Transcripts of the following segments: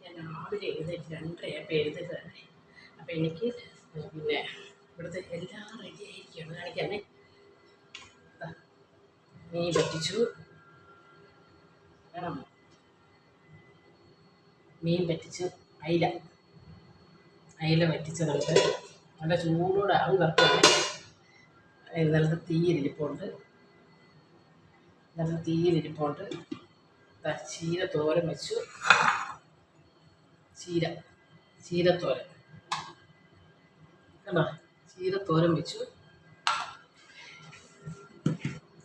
ഞാൻ രാവിലെ എഴുന്നേറ്റ് രണ്ടരയായപ്പോൾ എഴുന്നേറ്റതാണ് അപ്പോൾ എനിക്ക് പിന്നെ ഇവിടുത്തെ എല്ലാം റെഡി ആയിരിക്കുകയാണ് കാണിക്കാമേ മീൻ പറ്റിച്ചു വേണം മീൻ പറ്റിച്ചു അയില അയില നമുക്ക് നല്ല ചൂടോടെ ആവും കറുപ്പാണ് ഇന്നലത്തെ തീയിലിരിപ്പുണ്ട് നല്ല തീയിലിരിപ്പുണ്ട് ചീര തോരൻ വെച്ചു. ചീര ചീരത്തോരൻ. കണ്ടോ? ചീരത്തോരൻ വെച്ചു.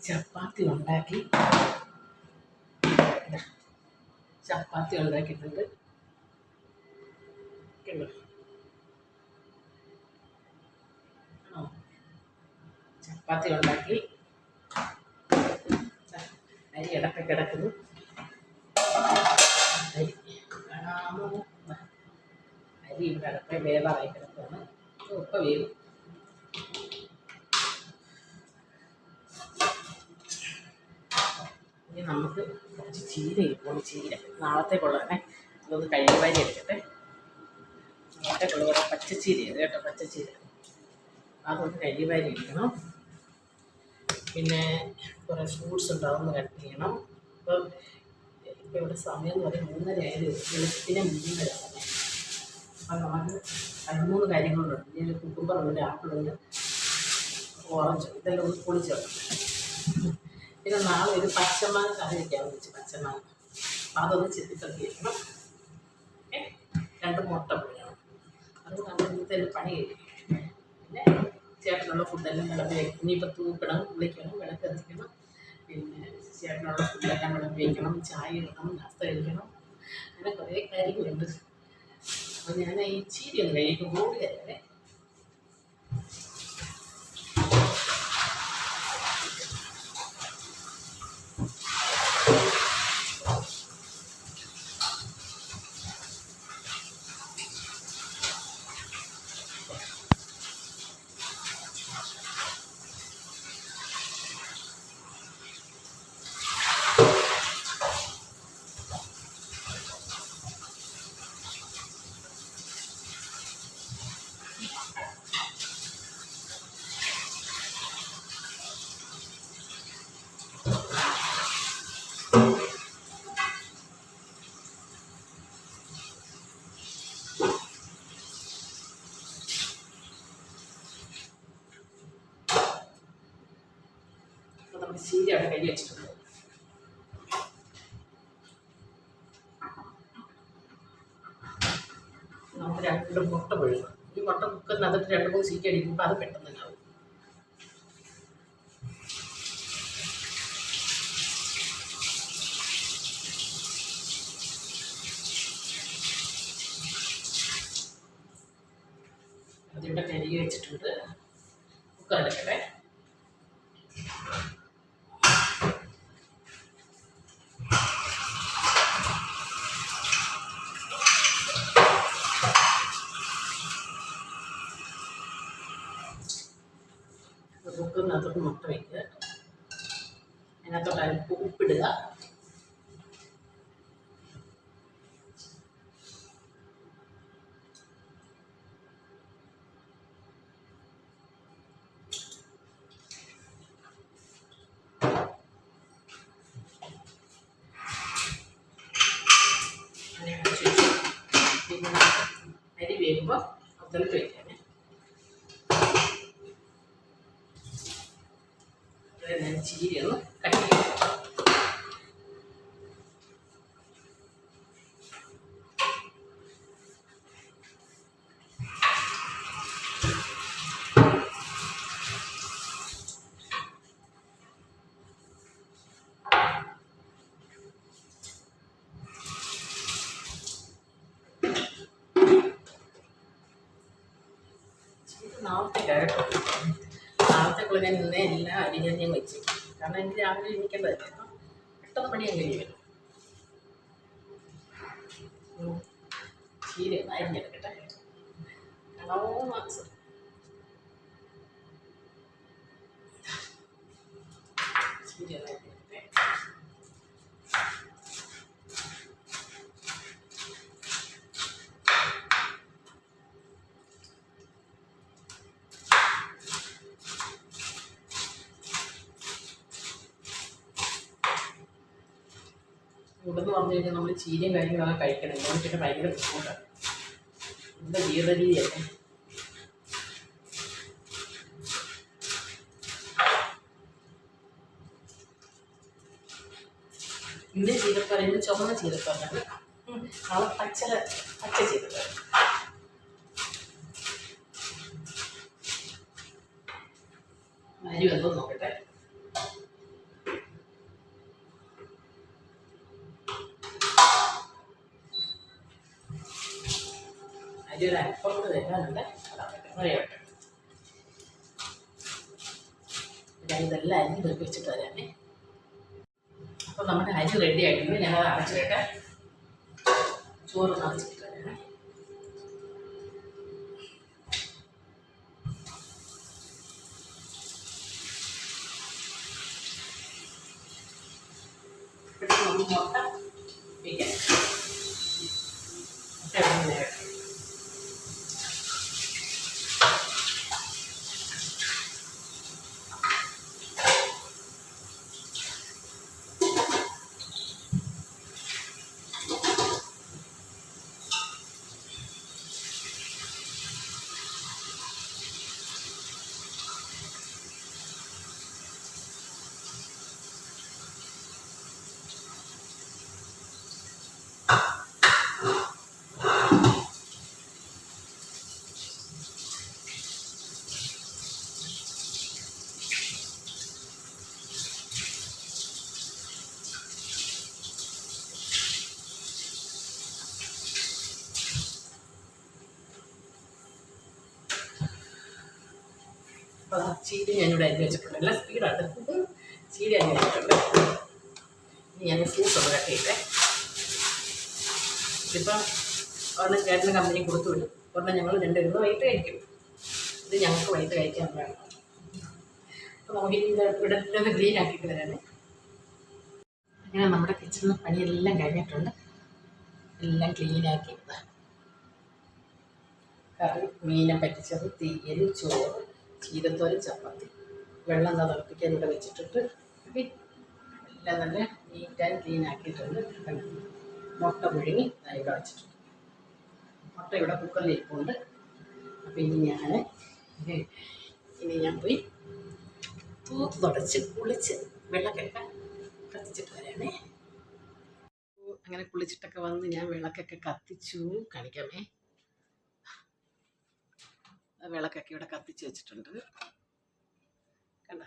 ചപ്പാത്തി ഉണ്ടാക്കി. ചപ്പാത്തി ഉണ്ടാക്കിയിട്ടുണ്ട്. ചപ്പാത്തി ഉണ്ടാക്കി. അരി അടപ്പ കിടക്കുന്നു. വേവും ഇനി നമുക്ക് കുറച്ച് ചീര ഇരിപ്പുണ്ട്. ചീര. നാളത്തേക്കുള്ളതന്നെ ഇതൊന്ന് കഴുകുവാരി എടുക്കട്ടെ. നാളത്തേക്കുള്ള പച്ചച്ചീര ഇത് കേട്ടോ പച്ചച്ചീര. അതൊന്ന് കഴുകുവാരി ഇരിക്കണം പിന്നെ കുറേ ഫ്രൂട്ട്സ് ഉണ്ടാവും കട്ട് ചെയ്യണം. ഇപ്പം ഇപ്പം ഇവിടെ സമയം എന്ന് പറയുന്നത് മൂന്നര ആയത് വെളുപ്പിനെ മൂന്നര അപ്പം നമുക്ക് പതിമൂന്ന് കാര്യങ്ങളുണ്ട്. ഇതിൽ കുക്കുമ്പറുണ്ട് ആപ്പിളുണ്ട് ഓറഞ്ച് ഇതെല്ലാം ഒന്ന് പൊളിച്ച് പിന്നെ നാളെ ഒരു പച്ചമാങ്ങ കറി വയ്ക്കാമെന്ന് വെച്ച് പച്ചമാങ്ങ. അപ്പം അതൊന്ന് ചെത്തിത്തത്തി വെക്കണം. രണ്ട് മുട്ട പൊടിയാണ് അത് ഒരു പണി കഴിക്കും പിന്നെ ചേട്ടനുള്ള ഫുഡെല്ലാം വിളമ്പി വയ്ക്കും ഇനിയിപ്പോൾ തൂക്കണം വിളിക്കണം വിളക്ക് എത്തിക്കണം പിന്നെ ചേട്ടനുള്ള ഫുഡെല്ലാം വിളമ്പി വയ്ക്കണം ചായ ഇടണം നാസ്ത കഴിക്കണം. അങ്ങനെ കുറേ കാര്യങ്ങളുണ്ട്. ഞാൻ ഈ ചീരി ഒന്ന് കഴിയുമ്പോൾ റോഡ് കയറേ ചീര അവിടെ വെച്ചിട്ടുണ്ട്. നമുക്ക് മുട്ട ഈ മുട്ട കുക്കറിനകത്ത് രണ്ട് മൂന്ന് സീറ്റ് അടിക്കുമ്പോൾ അത് പെട്ടെന്ന് തന്നെ അതിവിടെ കഴുകി വെച്ചിട്ടുണ്ട്. അതിനകത്തോട്ട് ഉപ്പിടുക. അരി വേകുമ്പോൾ അതിലോട്ട് വയ്ക്കാമേ ചീര നാളത്തെ കേട്ടോ നാളത്തേക്കുള്ള ഞാൻ ഇന്നേ ഞാൻ വെച്ചു. കാരണം എനിക്ക് രാവിലെ എണീക്കേണ്ടതല്ലേ അപ്പം പെട്ടെന്ന് പണി അങ്ങ് കഴിയും ഉം. ചീര അരിഞ്ഞെടുക്കട്ടെ കളവോ മാസം ഫുഡെന്ന് പറഞ്ഞു കഴിഞ്ഞാൽ നമ്മൾ ചീരയും കാര്യങ്ങളൊക്കെ കഴിക്കണം. ഇല്ലെങ്കിൽ ഭയങ്കര ബുദ്ധിമുട്ടാണ് എന്താ ജീവിതരീതിയല്ലേ ഇന്ന് ചീരപ്പറ ഇന്ന് ചുമന്ന ചീരപ്പറയാണ് നാളെ പച്ച പച്ച ചീരപ്പറ അരി എന്തോ നോക്കട്ടെ. പുറത്ത് ഇതെല്ലാം അരി വെപ്പിച്ചിട്ട് തരാമേ അപ്പോൾ നമ്മുടെ അരി റെഡി ആയിട്ടുണ്ട്. ഞങ്ങൾ ചോറ് നിറച്ചിട്ട് നമുക്ക് മുട്ട. വയ്ക്കാം മുട്ട ചീര ഞാനിവിടെ അരി വെച്ചിട്ടുണ്ട്. എല്ലാം സ്പീഡാണ് ചീര അരി വെച്ചിട്ടുണ്ട്. ഇനി ഞാൻ ഫ്രൂട്ട്സ് ഒന്ന് കട്ട് ചെയ്തേ ഇതിപ്പം ഒരെണ്ണം ചേട്ടന് കമ്പനി കൊടുത്തു വിടും. ഒരെണ്ണം ഞങ്ങൾ രണ്ടുപേരും വൈകിട്ട് കഴിക്കും. ഇത് ഞങ്ങൾക്ക് വൈകിട്ട് കഴിക്കാൻ വേണം. അപ്പോൾ നമുക്ക് ഇനി ഇവിടെ ക്ലീൻ ആക്കിയിട്ട് വരാനേ അങ്ങനെ നമ്മുടെ കിച്ചണിൽ പണിയെല്ലാം കഴിഞ്ഞിട്ടുണ്ട്. എല്ലാം ക്ലീനാക്കി കറി മീനെ പറ്റിച്ചത് തീയൽ ചോറ്. ചീരത്തോരൻ ചപ്പാത്തി. വെള്ളം എന്താ തിളപ്പിക്കാൻ ഇവിടെ വെച്ചിട്ടിട്ട് എല്ലാം നല്ല നീറ്റ് ആൻഡ് ക്ലീൻ ആക്കിയിട്ടുണ്ട്? മുട്ട പുഴുങ്ങി ഇവിടെ വെച്ചിട്ടുണ്ട്. മുട്ട ഇവിടെ കുക്കറിൽ ഇരിപ്പുണ്ട്. അപ്പം ഇനി ഞാൻ ഇനി ഞാൻ പോയി തൂത്ത് തുടച്ച് കുളിച്ച് വെള്ളക്കൊക്കെ കത്തിച്ചിട്ട് വരാണേ. അങ്ങനെ കുളിച്ചിട്ടൊക്കെ വന്ന് ഞാൻ വിളക്കൊക്കെ കത്തിച്ചു. കാണിക്കാമേ. വിളക്കൊക്കെ ഇവിടെ കത്തിച്ച് വെച്ചിട്ടുണ്ട്. കണ്ട?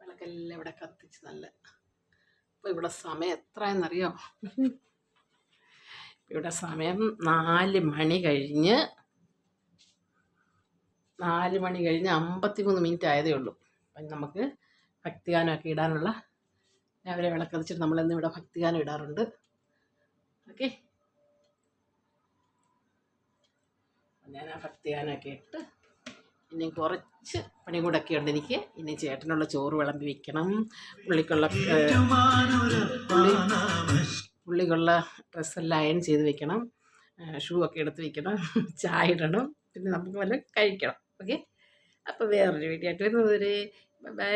വിളക്കെല്ലാം ഇവിടെ കത്തിച്ച് നല്ല ഇപ്പോൾ ഇവിടെ സമയം എത്രയെന്നറിയോ ഇവിടെ സമയം നാല് മണി കഴിഞ്ഞ് നാല് മണി കഴിഞ്ഞ് അമ്പത്തി മൂന്ന് മിനിറ്റ് ആയതേ ഉള്ളൂ. അപ്പം നമുക്ക് ഭക്തിഗാനമൊക്കെ ഇടാനുള്ള രാവിലെ വിളക്കതിച്ചിട്ട് നമ്മളിന്ന് ഇവിടെ ഭക്തിഗാനം ഇടാറുണ്ട്. ഓക്കെ. ഞാൻ ആ ഭക്തിഗാനമൊക്കെ ഇട്ട് ഇനി കുറച്ച് പണി കൂടൊക്കെ ഉണ്ട് എനിക്ക്. ഇനി ചേട്ടനുള്ള ചോറ് വിളമ്പി വെക്കണം. പുള്ളിക്കുള്ള പുള്ളി പുള്ളിക്കുള്ള ഡ്രസ്സെല്ലാം അയൺ ചെയ്ത് വെക്കണം. ഷൂ ഒക്കെ എടുത്ത് വെക്കണം. ചായ ഇടണം. പിന്നെ നമുക്ക് വല്ല കഴിക്കണം. ഓക്കെ? അപ്പോൾ വേറൊരു വീഡിയോ ആയിട്ട് വരുന്നത് വരെ ബൈ.